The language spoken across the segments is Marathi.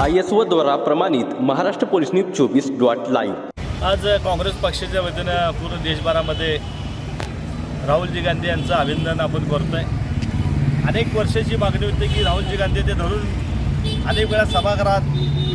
आय एस ओ द्वारा प्रमाणित महाराष्ट्र पोलीस न्यूज चोवीस डॉट लाईव्ह. आज काँग्रेस पक्षाच्या वतीनं पूर्ण देशभरामध्ये राहुलजी गांधी यांचं अभिनंदन आपण करतोय. अनेक वर्षाची मागणी होती की राहुलजी गांधी ते धरून अनेक वेळा सभागृहात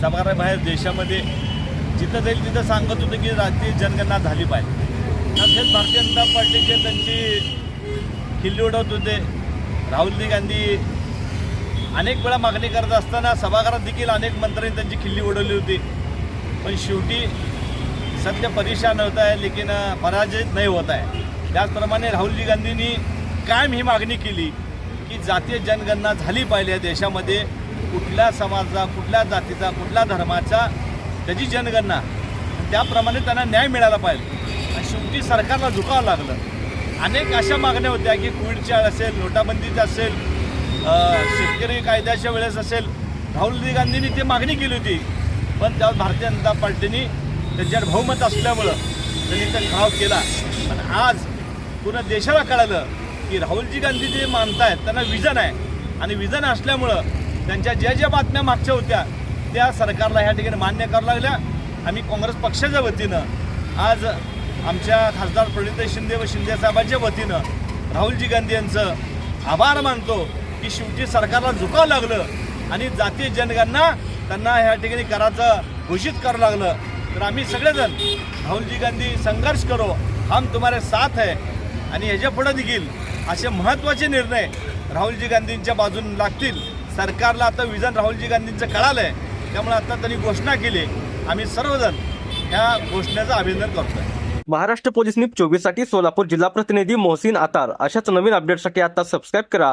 सभागृहाबाहेर देशामध्ये जिथं जाईल तिथं सांगत होतं की राष्ट्रीय जनगणना झाली पाहिजे. तसेच भारतीय जनता पार्टीचे त्यांची खिल्ली उडवत होते. राहुलजी गांधी अनेक वेळा मागणी करत असताना सभागृहात देखील अनेक मंत्र्यांनी त्यांची खिल्ली उडवली होती. पण शेवटी सत्य परेशान होत आहे लेकिन पराजित नाही होत आहे. त्याचप्रमाणे राहुलजी गांधींनी कायम ही मागणी केली की जातीय जनगणना झाली पाहिजे देशामध्ये. कुठल्या समाजाचा कुठल्या जातीचा कुठल्या धर्माचा त्याची जनगणना. त्याप्रमाणे त्यांना न्याय मिळाला पाहिजे. आणि शेवटी सरकारला झुकावं लागलं. अनेक अशा मागण्या होत्या की कोविडच्या असेल नोटाबंदीचं असेल शेतकरी कायद्याच्या वेळेस असेल राहुलजी गांधींनी ती मागणी केली होती. पण त्यावर भारतीय जनता पार्टीने त्यांच्यावर बहुमत असल्यामुळं त्यांनी त्या ठराव केला. पण आज पूर्ण देशाला कळालं की राहुलजी गांधी जे मानतायत त्यांना विजन आहे. आणि विजन असल्यामुळं त्यांच्या ज्या ज्या बातम्या मागच्या होत्या त्या सरकारला ह्या ठिकाणी मान्य करावं लागल्या. आम्ही काँग्रेस पक्षाच्या वतीनं आज आमच्या खासदार प्रणित शिंदे व शिंदे साहेबांच्या वतीनं राहुलजी गांधी यांचं आभार मानतो. की शेवटी सरकारला झुकावं लागलं आणि जाती जनगणना त्यांना ह्या ठिकाणी करायचं घोषित करावं लागलं. तर आम्ही सगळेजण राहुलजी गांधी संघर्ष करो हम तुम्हारे साथ है. आणि ह्याच्या पुढे देखील असे महत्त्वाचे निर्णय राहुलजी गांधींच्या बाजून लागतील. सरकारला आता विजन राहुलजी गांधींचं कळालं आहे त्यामुळे आता त्यांनी घोषणा केली. आम्ही सर्वजण ह्या घोषणेचं अभिनंदन करतोय. महाराष्ट्र पोलीस न्यूज चोवीससाठी सोलापूर जिल्हा प्रतिनिधी मोहसिन आतार. अशाच नवीन अपडेटसाठी आता सबस्क्राईब करा.